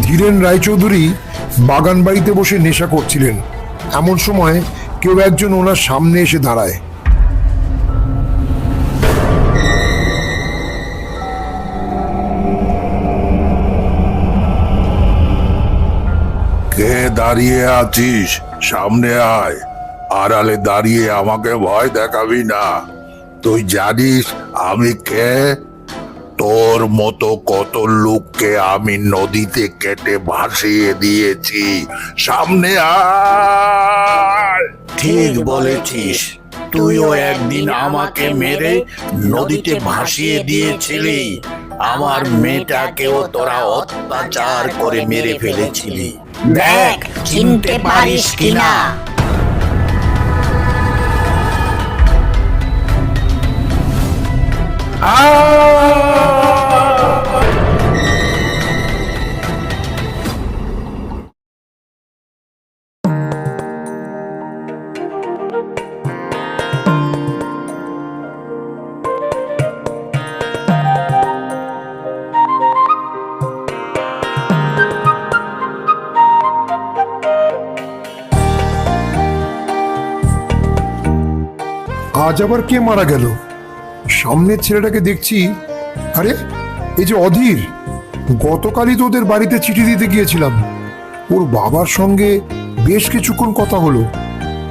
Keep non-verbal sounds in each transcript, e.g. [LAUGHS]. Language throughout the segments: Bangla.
ধীরেন রায়চৌধুরী বাগান বাড়িতে বসে নেশা করছিলেন। এমন সময় কেউ একজন ওনার সামনে এসে দাঁড়ায়। কে দাঁড়িয়ে আছিস? সামনে আয়। আড়ালে দাঁড়িয়ে আমাকে ভয় দেখাবি না। তুই জানিস আমি কে? তোর মতো কত লোককে আমি নদীতে কেটে ভাসিয়ে দিয়েছি। সামনে ঠিক বলেছিস। তুইও একদিন আমাকে মেরে নদীতে ভাসিয়ে দিয়েছিলি। আমার মেয়েটাকেও তোরা অত্যাচার করে মেরে ফেলেছিলি। দেখ, চিনতে পারিস কিনা? আজ আবার কে মারা গেল সামনের ছেলেটাকে দেখছি আরে এই যে অধীর গতকালই তো ওদের বাড়িতে চিঠি দিতে গিয়েছিলাম। ওর বাবার সঙ্গে বেশ কিছুক্ষণ কথা হলো।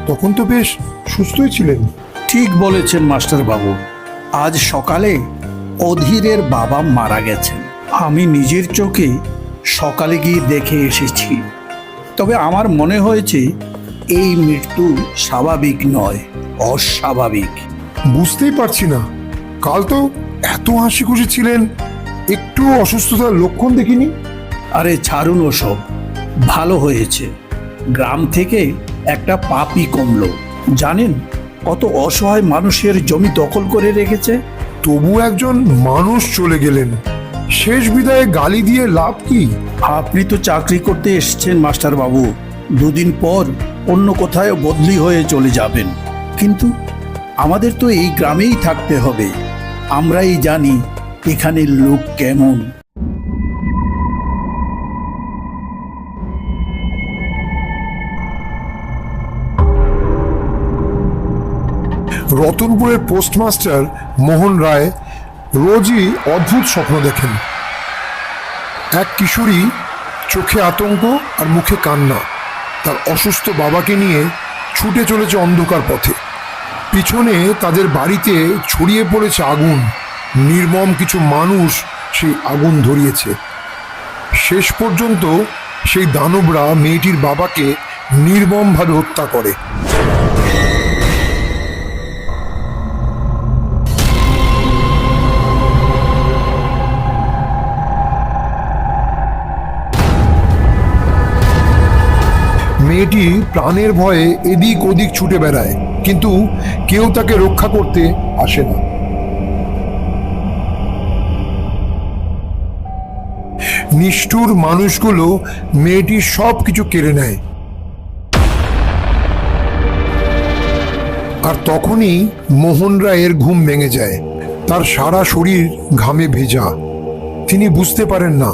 তখন তো বেশ সুস্থই ছিলেন। ঠিক বলেছেন মাস্টার বাবু আজ সকালে অধীরের বাবা মারা গেছেন। আমি নিজের চোখে সকালে গিয়ে দেখে এসেছি। তবে আমার মনে হয়েছে এই মৃত্যু স্বাভাবিক নয় অস্বাভাবিক। বুঝতেই পারছি না। কাল তো এত হাসি খুশি ছিলেন। একটু অসুস্থতার লক্ষণ দেখিনি? আরে ছাড়ুন ওসব। ভালো হয়েছে। গ্রাম থেকে একটা পাপি কমলো। জানেন কত অসহায় মানুষের জমি দখল করে রেখেছে? তবু একজন মানুষ চলে গেলেন। শেষ বিদায়ে গালি দিয়ে লাভ কি? আপনি তো চাকরি করতে এসেছেন মাস্টার বাবু দুদিন পর অন্য কোথায় বদলি হয়ে চলে যাবেন। কিন্তু আমাদের তো এই গ্রামেই থাকতে হবে। আমরাই জানি এখানে লোক কেমন। রতনপুরের পোস্টমাস্টার মোহন রায় রোজই অদ্ভুত স্বপ্ন দেখেন। এক কিশোরী চোখে আতঙ্ক আর মুখে কান্না। তার অসুস্থ বাবাকে নিয়ে ছুটে চলেছে অন্ধকার পথে। পিছনে তাদের বাড়িতে ছড়িয়ে পড়েছে আগুন। নির্মম কিছু মানুষ সেই আগুন ধরিয়েছে। শেষ পর্যন্ত সেই দানবরা মেয়েটির বাবাকে নির্মমভাবে হত্যা করে। মেয়েটি প্রাণের ভয়ে এদিক ওদিক ছুটে বেড়ায়, কিন্তু কেউ তাকে রক্ষা করতে আসে না। নিষ্ঠুর মানুষগুলো মেয়েটির সব কিছু কেড়ে নেয়। আর তখনই মোহন রায়ের ঘুম ভেঙে যায়। তার সারা শরীর ঘামে ভেজা। তিনি বুঝতে পারেন না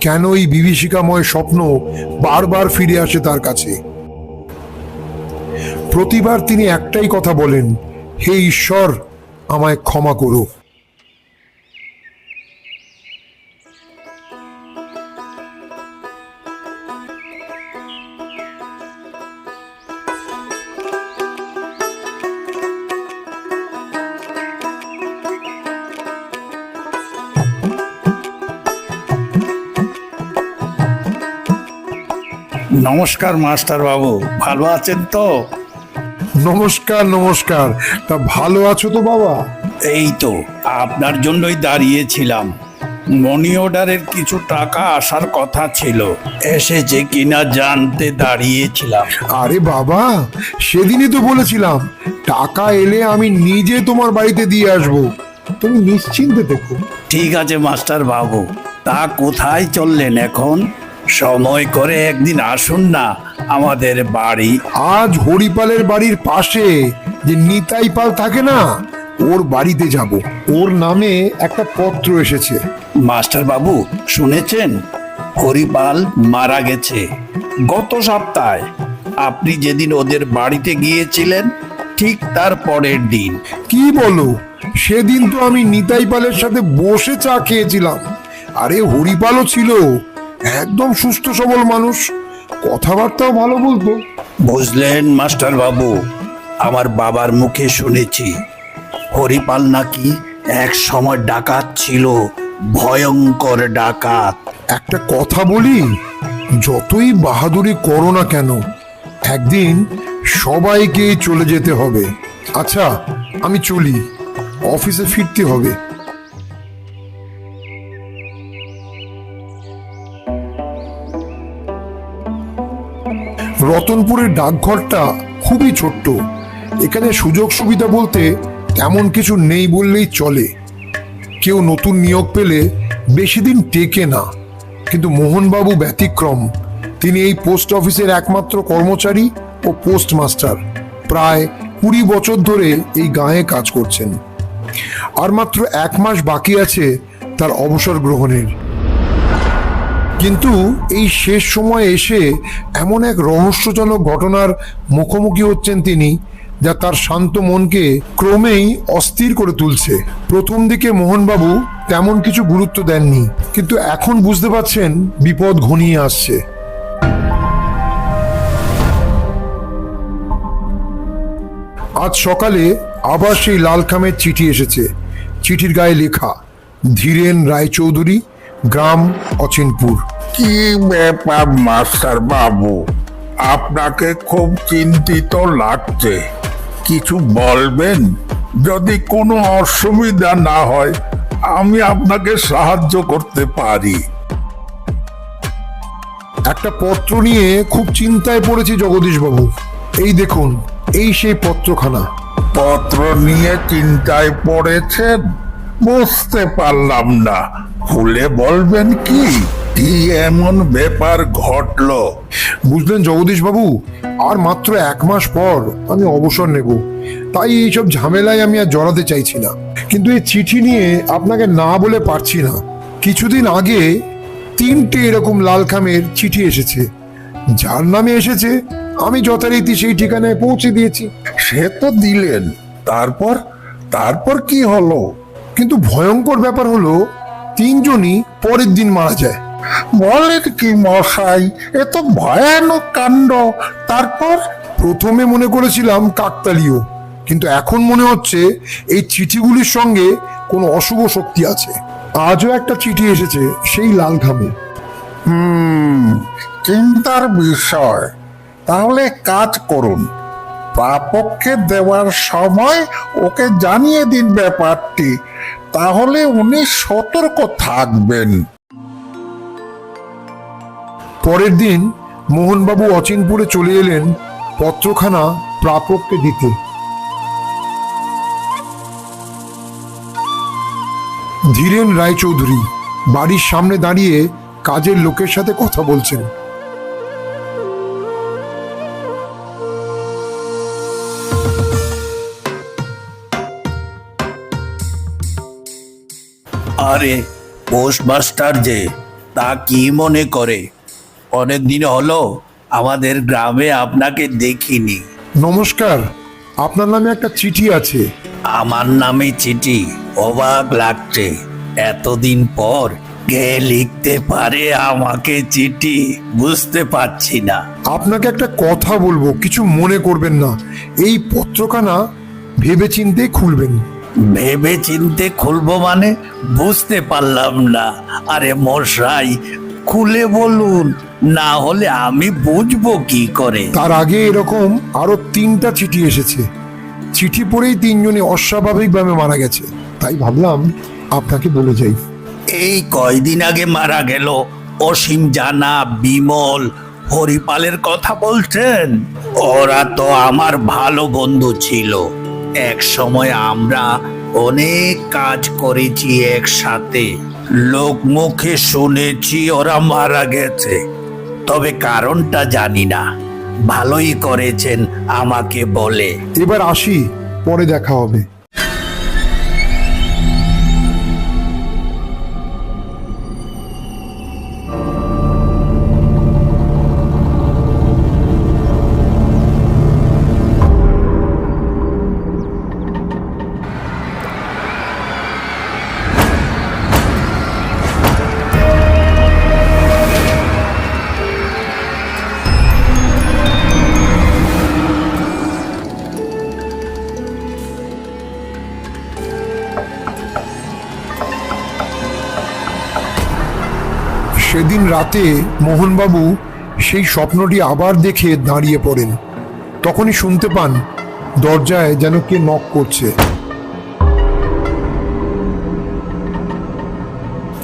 কেন এই বিভীষিকাময় স্বপ্ন বারবার ফিরে আসে তার কাছে? প্রতিবার তিনি একটাই কথা বলেন, হে ঈশ্বর, আমায় ক্ষমা করো নমস্কার মাস্টার বাবু। ভালো আছেন তো? নমস্কার নমস্কার। তা ভালো আছো তো বাবা? এই তো আপনার জন্যই দাঁড়িয়েছিলাম। মনি অর্ডারের কিছু টাকা আসার কথা ছিল। এসেছে কিনা জানতে দাঁড়িয়েছিলাম। আরে বাবা সেদিনই তো বলেছিলাম টাকা এলে আমি নিজে তোমার বাড়িতে দিয়ে আসব। তুমি নিশ্চিন্তে দেখো। ঠিক আছে মাস্টার বাবু। তা কোথায় চললেন এখন? সময় করে একদিন আসুন না আমাদের বাড়ি। আজ হরিপালের বাড়ির পাশে যে নিতাই পাল থাকে না ওর বাড়িতে যাব। ওর নামে একটা পত্র এসেছে। মাস্টার বাবু শুনেছেন? হরিপাল মারা গেছে। গত সপ্তাহে আপনি যেদিন ওদের বাড়িতে গিয়েছিলেন ঠিক তার পরের দিন। কি বলো? সেদিন তো আমি নিতাই পালের সাথে বসে চা খেয়েছিলাম। আরে হরিপালও ছিল একদম সুস্থ সবল মানুষ। কথাবার্তাও ভালো বলতো। বুঝলেন মাস্টার বাবু আমার বাবার মুখে শুনেছি হরিপাল নাকি এক সময় ডাকাত ছিল ভয়ঙ্কর ডাকাত। একটা কথা বলি যতই বাহাদুরি করো না কেন একদিন সবাইকে চলে যেতে হবে। আচ্ছা আমি চলি অফিসে ফিরতে হবে। রতনপুরের ডাকঘরটা খুবই ছোট্ট। এখানে সুযোগ সুবিধা বলতে তেমন কিছু নেই বললেই চলে। কেউ নতুন নিয়োগ পেলে বেশি দিন টেকে না। কিন্তু মোহনবাবু ব্যতিক্রম। তিনি এই পোস্ট অফিসের একমাত্র কর্মচারী ও পোস্টমাস্টার। প্রায় কুড়ি বছর ধরে এই গাঁয়ে কাজ করছেন। আর মাত্র এক মাস বাকি আছে তার অবসর গ্রহণের। কিন্তু এই শেষ সময়ে এসে এমন এক রহস্যজনক ঘটনার মুখোমুখি হচ্ছেন তিনি, যা তার শান্ত মনকে ক্রমেই অস্থির করে তুলছে। প্রথম দিকে মোহনবাবু তেমন কিছু গুরুত্ব দেননি, কিন্তু এখন বুঝতে পারছেন বিপদ ঘনিয়ে আসছে। আজ সকালে আবার সেই লালখামের চিঠি এসেছে। চিঠির গায়ে লেখা, ধীরেন রায়চৌধুরী, গ্রাম অচিনপুর। কি ব্যাপার মাস্টার বাবু? আপনাকে খুব চিন্তিত লাগছে। কিছু বলবেন? যদি কোনো অসুবিধা না হয় আমি আপনাকে সাহায্য করতে পারি। একটা পত্র নিয়ে খুব চিন্তায় পড়েছি জগদীশবাবু। এই দেখুন এই সেই পত্রখানা। পত্র নিয়ে চিন্তায় পড়েছেন? বুঝতে পারলাম না। খুলে বলবেন কি? কি এমন ব্যাপার ঘটলো? বুঝলেন জগদীশবাবু আর মাত্র এক মাস পর আমি অবসর নেব। তাই এইসব ঝামেলায় আমি আর জড়াতে চাইছি না। কিন্তু এই চিঠি নিয়ে আপনাকে না বলে পারছি না। কিছুদিন আগে তিনটে এরকম লাল খামের চিঠি এসেছে। যার নামে এসেছে আমি যথারীতি সেই ঠিকানায় পৌঁছে দিয়েছি। সে তো দিলেন। তারপর? তারপর কি হলো? কিন্তু ভয়ঙ্কর ব্যাপার হলো তিনজনই পরের দিন মারা যায়। বলেন কি মশাই, এ তো ভয়ানক কাণ্ড। তারপর প্রথমে মনে করেছিলাম কাকতালীয়, কিন্তু এখন মনে হচ্ছে এই চিঠিগুলির সঙ্গে কোনো অশুভ শক্তি আছে। আজও একটা চিঠি এসেছে, সেই লাল খামে হুম, চিন্তার বিষয়। তাহলে কাজ করুন প্রাপককে দেওয়ার সময় ওকে জানিয়ে দিন ব্যাপারটি, তাহলে উনি সতর্ক থাকবেন। পরের দিন মোহনবাবু অচিনপুরে চলে এলেন পত্রখানা প্রাপককে দিতে। ধীরেন রায়চৌধুরী বাড়ির সামনে দাঁড়িয়ে কাজের লোকের সাথে কথা বলছেন। আরে পোস্টমাস্টার যে, তা কি মনে করে? অনেক দিন হলো আমাদের গ্রামে আপনাকে দেখিনি। নমস্কার আপনার নামে একটা চিঠি আছে। আমার নামে চিঠি অবাক লাগছে। এতদিন পর কে লিখতে পারে আমাকে চিঠি বুঝতে পারছি না। আপনাকে একটা কথা বলব কিছু মনে করবেন না। এই পত্রখানা ভেবে চিন্তে খুলবেন। ভেবে চিনতে খুলবো মানে বুঝতে পারলাম না। আরে মশাই খুলে বলুন না হলে আমি বুঝব কি করে। তার আগে এরকম আরও তিনটা চিঠি এসেছে। চিঠি পড়েই তিনজনই অস্বাভাবিকভাবে মারা গেছে। তাই ভাবলাম আপনাকে বলে যাই। এই কয়দিন আগে মারা গেল অসীম জানা বিমল হরিপালের কথা বলছেন? ওরা তো আমার ভালো বন্ধু ছিল। এক সময় আমরা অনেক কাজ করেছি একসাথে। লোক মুখে শুনেছি ওরা মারা গেছে। তবে কারণটা জানি না। ভালোই করেছেন আমাকে বলে। এবার আসি, পরে দেখা হবে। রাতে মোহনবাবু সেই স্বপ্নটি আবার দেখে দাঁড়িয়ে পড়েন। তখনই শুনতে পান, দরজায় যেন কে নক করছে।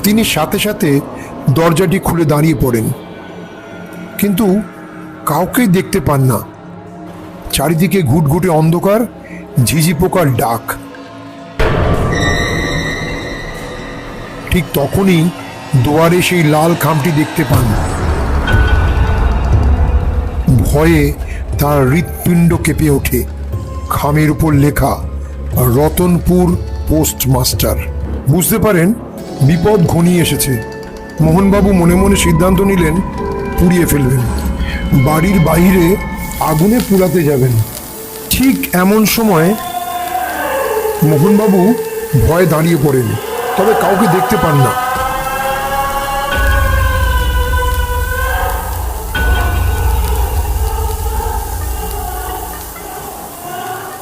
তিনি সাথে সাথে দরজাটি খুলে দাঁড়িয়ে পড়েন। কিন্তু কাউকেই দেখতে পান না। চারিদিকে ঘুটঘুটে অন্ধকার, ঝিঝি পোকার ডাক। ঠিক তখনই দুয়ারে সেই লাল খামটি দেখতে পান। ভয়ে তার হৃৎপিণ্ড কেঁপে ওঠে। খামের উপর লেখা, রতনপুর পোস্টমাস্টার। বুঝতে পারেন, বিপদ ঘনিয়ে এসেছে। মোহনবাবু মনে মনে সিদ্ধান্ত নিলেন, পুড়িয়ে ফেলবেন। বাড়ির বাইরে আগুনে পুড়াতে যাবেন। ঠিক এমন সময় মোহনবাবু ভয়ে দাঁড়িয়ে পড়েন। তবে কাউকে দেখতে পান না।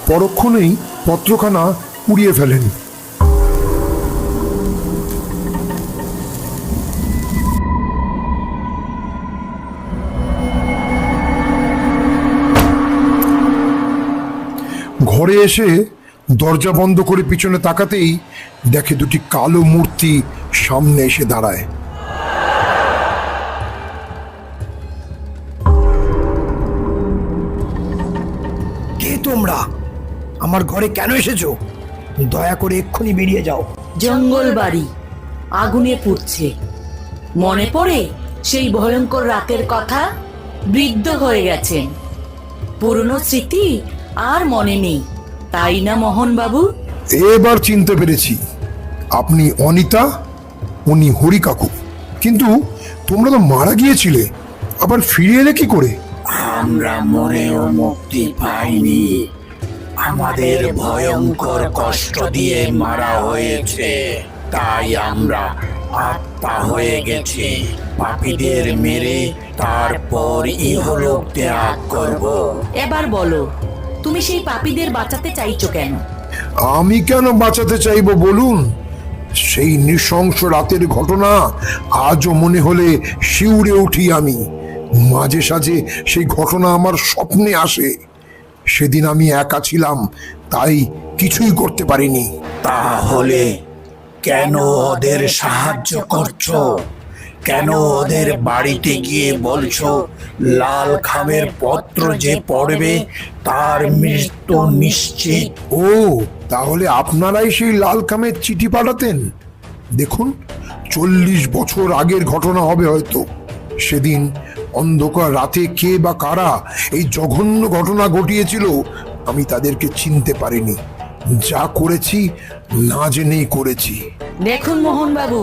পরক্ষণেই পত্রখানা পুড়িয়ে ফেলেন। ঘরে এসে দরজা বন্ধ করে পিছনে তাকাতেই দেখে দুটি কালো মূর্তি সামনে এসে দাঁড়ায়। কে তোমরা? আমার ঘরে কেন এসেছ? দয়া করে এক্ষুনি বেরিয়ে যাও। জঙ্গল বাড়ি। আগুনে পুড়ছে। মনে পড়ে সেই ভয়ঙ্কর রাতের কথা? বৃদ্ধ হয়ে গেছেন। পুরনো স্মৃতি আর মনে নেই। তাই না মোহন বাবু এবার চিনতে পেরেছি। আপনি অনিতা উনি হরি কাকু কিন্তু তোমরা তো মারা গিয়েছিলে। আবার ফিরে এলে কি করে? আমরা মনেও মুক্তি পাইনি। আমাদের ভয়ঙ্কর কষ্ট দিয়ে মারা হয়েছে। তাই আমরা আত্মা হয়ে গেছি। পাপীদের মেরে তারপর ইহলোক ত্যাগ করব। এবার বলো তুমি সেই পাপীদের বাঁচাতে চাইছো কেন? আমি কেন বাঁচাতে চাইব বলুন? সেই নৃশংস রাতের ঘটনা আজও মনে হলে শিউরে উঠি আমি। মাঝে সাঝে সেই ঘটনা আমার স্বপ্নে আসে। সেদিন আমি একা ছিলাম তাই কিছুই করতে পারিনি। তাহলে কেন ওদের সাহায্য করছ? কেন ওদের বাড়িতে গিয়ে বলছো লাল খামের পত্র যে পড়বে তার মৃত্যু নিশ্চিত? ও তাহলে আপনারাই সেই লাল কামের চিঠি পাঠাতেন? দেখুন চল্লিশ বছর আগের ঘটনা হবে হয়তো। সেদিন অন্ধকার রাতে কে বা কারা এই জঘন্য ঘটনা ঘটিয়েছিল আমি তাদেরকে চিনতে পারিনি। যা করেছি না জেনেই করেছি। দেখুন মোহন বাবু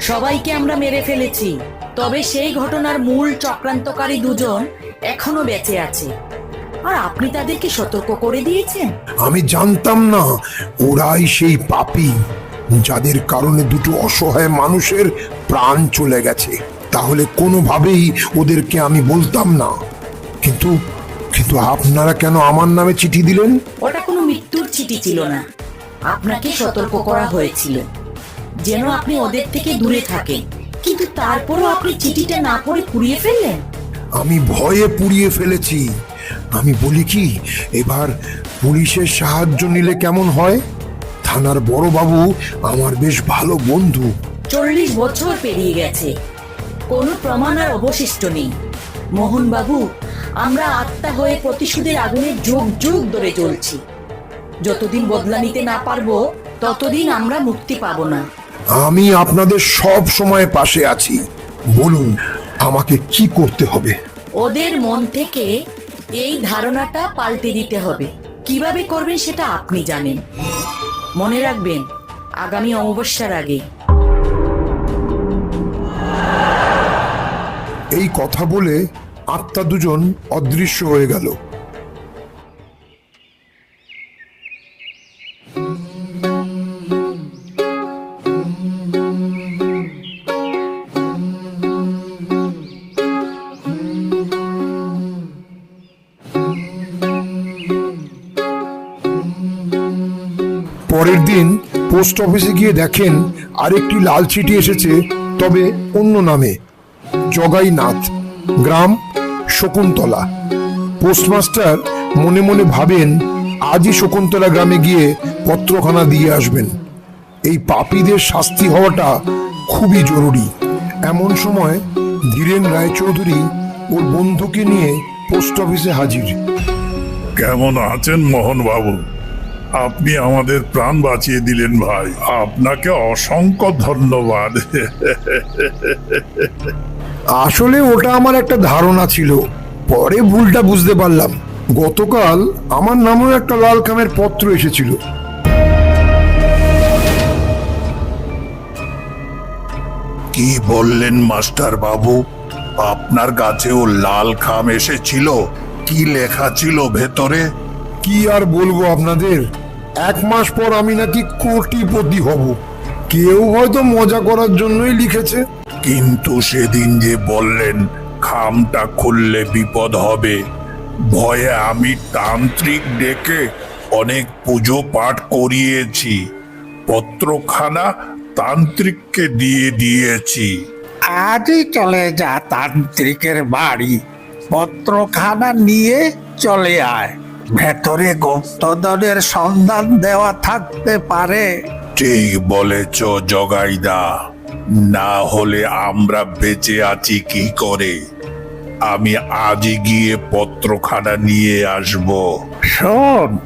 সবাইকে আমরা মেরে ফেলেছি তবে সেই ঘটনার মূল চক্রান্তকারী দুজন এখনও বেঁচে আছে। আর আপনি তাদেরকে সতর্ক করে দিয়েছেন? আমি জানতাম না ওরাই সেই পাপী যাদের কারণে দুটো অসহায় মানুষের প্রাণ চলে গেছে। তাহলে কোনোভাবেই ওদেরকে আমি বলতাম না। কিন্তু কিন্তু আপনারা কেন আমার নামে চিঠি দিলেন? ওটা কোনো মৃত্যুর চিঠি ছিল না। আপনাকে সতর্ক করা হয়েছিল। যেন আপনি ওদের থেকে দূরে থাকেন। কিন্তু তারপরও আপনি চিঠিটা না পড়ে পুড়িয়ে ফেললেন? আমি ভয়ে পুড়িয়ে ফেলেছি। আমি বলি কি এবার পুলিশের সাহায্য নিলে কেমন হয়? থানার বড়বাবু আমার বেশ ভালো বন্ধু। চল্লিশ বছর পেরিয়ে গেছে। কোনো প্রমাণ আর অবশিষ্ট নেই। মোহনবাবু আমরা আত্মা হয়ে প্রতিশোধের আগুনে যুগ যুগ ধরে চলছি যতদিন বদলা নিতে না পারব ততদিন আমরা মুক্তি পাবো না। আমি আপনাদের সব সময় পাশে আছি। বলুন আমাকে কি করতে হবে? ওদের মন থেকে এই ধারণাটা পাল্টে দিতে হবে। কীভাবে করবেন সেটা আপনি জানেন। মনে রাখবেন আগামী অমাবস্যার আগে এই কথা বলে আত্মা দুজন অদৃশ্য হয়ে গেল। পরের দিন পোস্ট অফিসে গিয়ে দেখেন আরেকটি লাল চিঠি এসেছে, তবে অন্য নামে। জগাই নাথ। গ্রাম শকুন্তলা। পোস্টমাস্টার মনে মনে ভাবেন, আজই শকুন্তলা গ্রামে গিয়ে পত্রখানা দিয়ে আসবেন। এই পাপীদের শাস্তি হওয়াটা খুবই জরুরি। এমন সময় ধীরেন রায়চৌধুরী ওর বন্ধুকে নিয়ে পোস্ট অফিসে হাজির। কেমন আছেন মোহন বাবু আপনি আমাদের প্রাণ বাঁচিয়ে দিলেন ভাই। আপনাকে অসংখ্য ধন্যবাদ। [LAUGHS] আসলে ওটা আমার একটা ধারণা ছিল। পরে ভুলটা বুঝতে পারলাম। গতকাল আমার নামেও একটা লাল কামের পত্র এসেছিল। কি বললেন মাস্টার বাবু? আপনার কাছেও লাল খাম এসেছিল? কি লেখা ছিল ভেতরে? কি আর বলব আপনাদের? এক মাস পর আমি নাকি কোটিপতি হব। কেউ হয়তো মজা করার জন্যই লিখেছে। কিন্তু সেদিন যে বললেন খামটা খুললে বিপদ হবে। ভয়ে আমি তান্ত্রিক ডেকে অনেক পুজো পাঠ করিয়েছি পত্রখানা তান্ত্রিককে দিয়ে দিয়েছি। আজই চলে যা তান্ত্রিকের বাড়ি পত্রখানা নিয়ে চলে আয়। ভেতরে গুপ্তধনের সন্ধান দেওয়া থাকতে পারে। ঠিক বলেছ জগাইদা। না হলে আমরা বেঁচে আছি কি করে? আমি আজই গিয়ে পত্রখানা নিয়ে আসব। শোন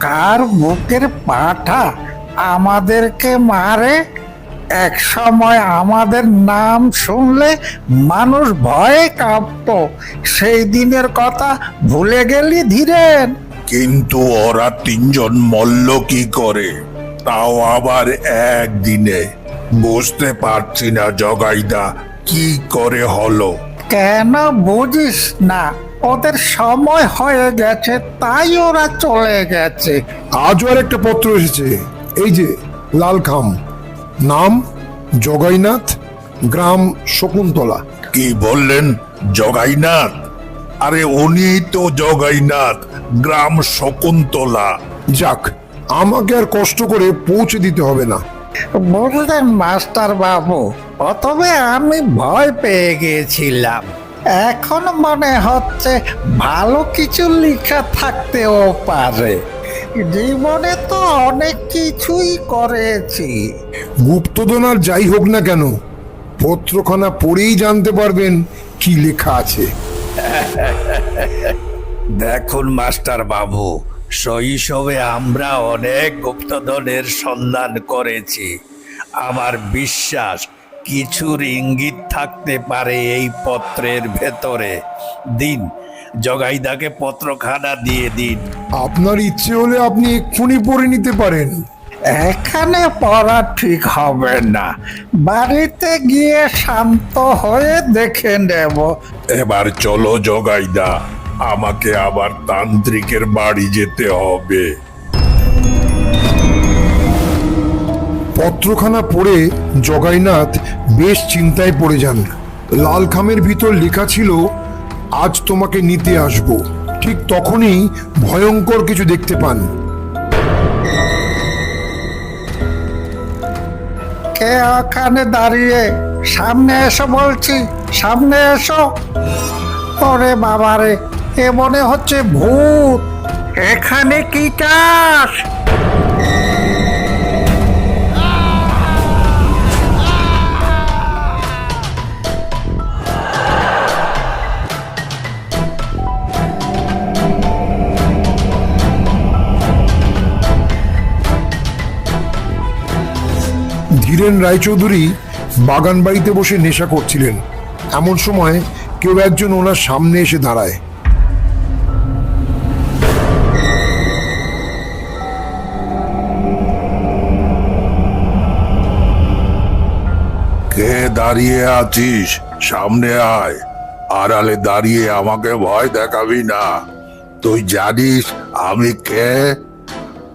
কার বুকের পাঠা আমাদেরকে মারে? এক সময় আমাদের নাম শুনলে মানুষ ভয়ে কাঁপত। সেই দিনের কথা ভুলে গেলি ধীরেন। কিন্তু ওরা তিনজন মল্ল কি করে? তাও আবার একদিনে। বুঝতে পারছি না জগাইদা কি করে হলো? কেন বুঝিস না? ওদের সময় হয়ে গেছে তাই ওরা চলে গেছে। আজও আর একটা পত্র এসেছে। এই যে লাল খাম নাম জগাইনাথ গ্রাম শকুন্তলা। কি বললেন জগাইনাথ? আরে উনি তো জগাইনাথ গ্রাম শকুন্তলা। যাক আমাকে আর কষ্ট করে পৌঁছে দিতে হবে না। বুঝলেন মাস্টার বাবু? প্রথমে আমি ভয় পেয়ে গিয়েছিলাম। এখন মনে হচ্ছে ভালো কিছু লেখা থাকতেও পারে। জীবনে তো অনেক কিছুই করেছি। গুপ্তধন আর যাই হোক না কেন পত্রখানা পড়েই জানতে পারবেন কি লেখা আছে। [LAUGHS] দেখুন মাস্টার বাবু শৈশবে আমরা অনেক গুপ্তধনের সন্ধান করেছি। আমার বিশ্বাস কিছুর ইঙ্গিত থাকতে পারে এই পত্রের ভেতরে। দিন জগাইদাকে পত্রখানা দিয়ে দিন। আপনার ইচ্ছে হলে আপনি এক্ষুনি পড়ে নিতে পারেন। এখানে পড়া ঠিক হবে না। বাড়িতে গিয়ে শান্ত হয়ে দেখে নেব। এবার চলো জগাইদা। আমাকে আবার তান্ত্রিকের বাড়ি যেতে হবে। পত্রখানা পড়ে জগাইনাথ বেশ চিন্তায় পড়ে যান। লাল খামের ভিতর লেখা ছিল আজ তোমাকে নিতে আসব। ঠিক তখনই ভয়ঙ্কর কিছু দেখতে পান। কে ওখানে দাঁড়িয়ে? সামনে এসো বলছি সামনে এসো। ওরে বাবারে এ মনে হচ্ছে ভূত। এখানে কি চাস ধীরেন রায়চৌধুরী বাগান বাড়িতে বসে নেশা করছিলেন। এমন সময় কেউ একজন ওনার সামনে এসে দাঁড়ায়। দাঁড়িয়ে আছিস? সামনে আয়। আড়ালে দাঁড়িয়ে আমাকে ভয় দেখাবি না। তুই জানিস আমি কে?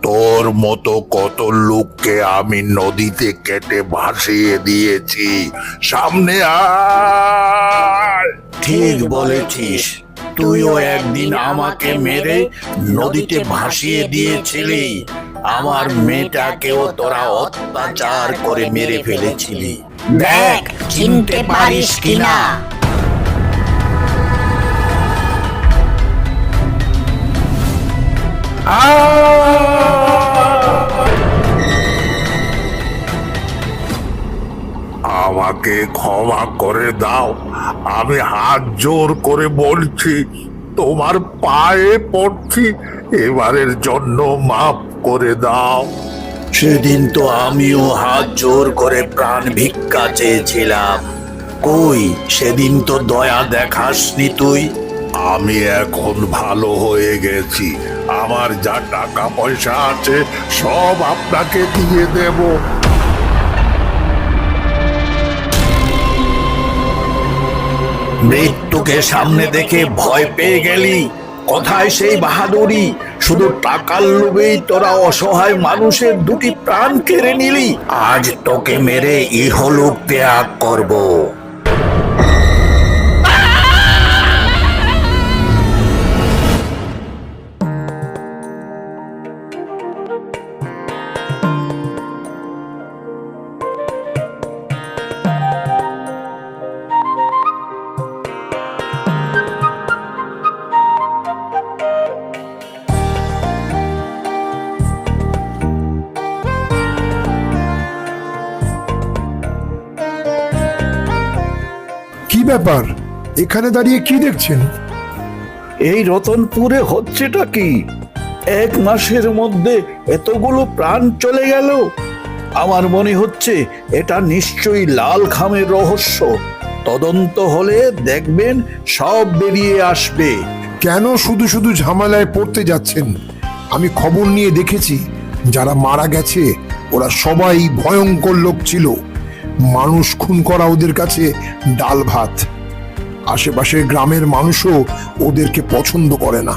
তোর মতো কত লোককে আমি নদীতে কেটে ভাসিয়ে দিয়েছি। সামনে আয়। ঠিক বলেছিস। তুইও একদিন আমাকে মেরে নদীতে ভাসিয়ে দিয়েছিলি। আমার মেয়েটাকেও তোরা অত্যাচার করে মেরে ফেলেছিলি। দেখ, চিনতে পারিস কিনা। আমাকে ক্ষমা করে দাও। আমি হাত জোর করে বলছি, তোমার পায়ে পড়ছি। এবারের জন্য মাফ করে দাও। সেদিন তো আমিও হাত জোর করে প্রাণ ভিক্ষা চেয়েছিলাম। কই সেদিন তো দয়া দেখাসনি তুই? আমি এখন ভালো হয়ে গেছি। আমার যা টাকা পয়সা আছে সব আপনাকে দিয়ে দেব। মৃত্যুকে সামনে দেখে ভয় পেয়ে গেলি? কোথায় সেই বাহাদুরি, শুধু টাকার লোভেই তোরা অসহায় মানুষের দুটি প্রাণ কেড়ে নিলি। আজ তোকে মেরে ইহলোক ত্যাগ করব। এখানে দাঁড়িয়ে কি দেখছেন? এই রতনপুরে হচ্ছেটা কি? এক মাসের মধ্যে এতগুলো প্রাণ চলে গেল। আমার মনে হচ্ছে এটা নিশ্চয়ই লাল খামের রহস্য। তদন্ত হলে দেখবেন সব বেরিয়ে আসবে। কেন শুধু শুধু ঝামেলায় পড়তে যাচ্ছেন? আমি খবর নিয়ে দেখেছি যারা মারা গেছে ওরা সবাই ভয়ঙ্কর লোক ছিল। মানুষ খুন করা ওদের কাছে ডাল ভাত। আশেপাশের গ্রামের মানুষও ওদেরকে পছন্দ করে না।